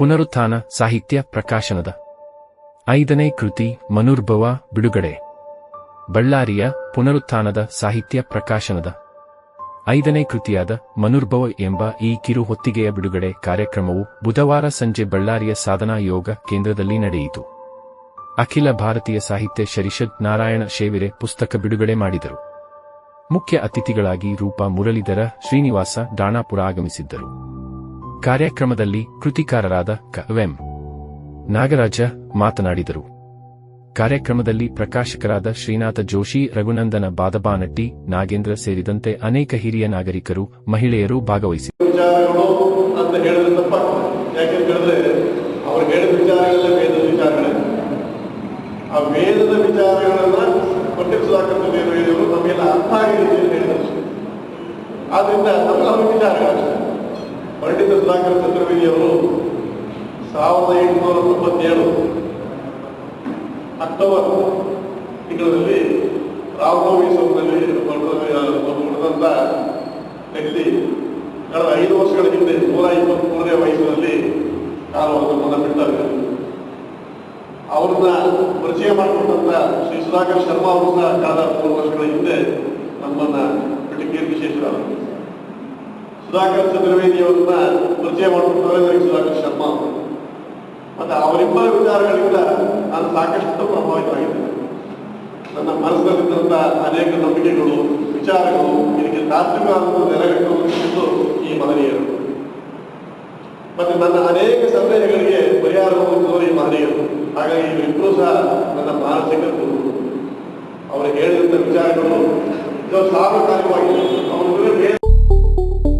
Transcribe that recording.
ಪುನರುತ್ಥಾನ ಸಾಹಿತ್ಯ ಪ್ರಕಾಶನದ. ಐದನೇ ಕೃತಿ ಮನುರ್ಭವ ಬಿಡುಗಡೆ. ಬಳ್ಳಾರಿಯ ಪುನರುತ್ಥಾನದ ಸಾಹಿತ್ಯ ಪ್ರಕಾಶನದ. ಐದನೇ ಕೃತಿಯಾದ ಮನುರ್ಭವ ಎಂಬ ಈ ಕಿರು ಹೊತ್ತಿಗೆಯ ಬಿಡುಗಡೆ ಕಾರ್ಯಕ್ರಮವು ಬುಧವಾರ ಸಂಜೆ ಬಳ್ಳಾರಿಯ ಸಾಧನಾ ಯೋಗ ಕೇಂದ್ರದಲ್ಲಿ ನಡೆಯಿತು. ಅಖಿಲ ಭಾರತೀಯ ಸಾಹಿತ್ಯ ಪರಿಷತ್ ನಾರಾಯಣ ಶೇವಿರೆ ಪುಸ್ತಕ ಬಿಡುಗಡೆ ಮಾಡಿದರು. ಮುಖ್ಯ ಅತಿಥಿಗಳಾಗಿ ರೂಪಾ ಮುರಳೀಧರ ಶ್ರೀನಿವಾಸ ಡಾಣಾಪುರ ಆಗಮಿಸಿದ್ದರು. ಕಾರ್ಯಕ್ರಮದಲ್ಲಿ ಕೃತಿಕಾರರಾದ ಕವೆಂ ನಾಗರಾಜ ಮಾತನಾಡಿದರು. ಕಾರ್ಯಕ್ರಮದಲ್ಲಿ ಪ್ರಕಾಶಕರಾದ ಶ್ರೀನಾಥ ಜೋಶಿ, ರಘುನಂದನ ಬಾದಬಾನಟ್ಟಿ, ನಾಗೇಂದ್ರ ಸೇರಿದಂತೆ ಅನೇಕ ಹಿರಿಯ ನಾಗರಿಕರು, ಮಹಿಳೆಯರು ಭಾಗವಹಿಸಿದರು ವಿಚಾರಗಳನ್ನ ಆದ್ರಿಂದ ನಮ್ಗೆ ಅವ್ರ ಸಾವಿರದ ಎಂಟುನೂರ ತೊಂಬತ್ತೇಳು. ಅಕ್ಟೋಬರ್ ತಿಂಗಳಲ್ಲಿ ರಾಮನವಮಿ ಹೊರಟಂತ ವ್ಯಕ್ತಿ ಕಳೆದ ಐದು ವರ್ಷಗಳ ಹಿಂದೆ ನೂರ ಇಪ್ಪತ್ಮೂರನೇ ವಯಸ್ಸಿನಲ್ಲಿ ಕಾಲವನ್ನು ಬಿಡ್ತಾರೆ ಅವ್ರನ್ನ ಪರಿಚಯ ಮಾಡಿಕೊಂಡಂತ ಶ್ರೀ ಸುಧಾಕರ್ ಶರ್ಮಾ ಅವರನ್ನ ಕಳೆದ ಮೂರು ವರ್ಷಗಳ ಹಿಂದೆ ನಮ್ಮನ್ನ ಬಿಟ್ಟು ಕೀರ್ತಿಶೇಷರಾದರು ಸುಧಾಕರ್ ಚತುರ್ವೇದಿ ಅವರನ್ನ ಪರಿಚಯ ಮಾಡಿಕೊಂಡು ಸುಧಾಕರ್ ಶರ್ಮ ಅವರು. ಮತ್ತೆ ಅವರಿಬ್ಬರ ವಿಚಾರಗಳಿಂದ ನಾನು ಸಾಕಷ್ಟು ಪ್ರಭಾವಿತವಾಗಿದ್ದೇನೆ. ನನ್ನ ಮನಸ್ಸಿನಲ್ಲಿದ್ದಂಥ ಅನೇಕ ನಂಬಿಕೆಗಳು, ವಿಚಾರಗಳು ಇದಕ್ಕೆ ತಾತ್ವಿಕವಾದ ನೆಲೆಗಟ್ಟುವುದು ಈ ಮಹನೀಯರು. ಮತ್ತೆ ನನ್ನ ಅನೇಕ ಸಂದೇಹಗಳಿಗೆ ಪರಿಹಾರವನ್ನು ಈ ಮಹನೀಯರು. ಹಾಗಾಗಿ ಇವರಿಬ್ಬರು ಸಹ ನನ್ನ ಮಾನಸಿಕ ಗುರು. ಅವರು ಹೇಳಿದಂಥ ವಿಚಾರಗಳು ಇದು ಸಾರ್ವಕಾಲಿಕವಾಗಿದೆ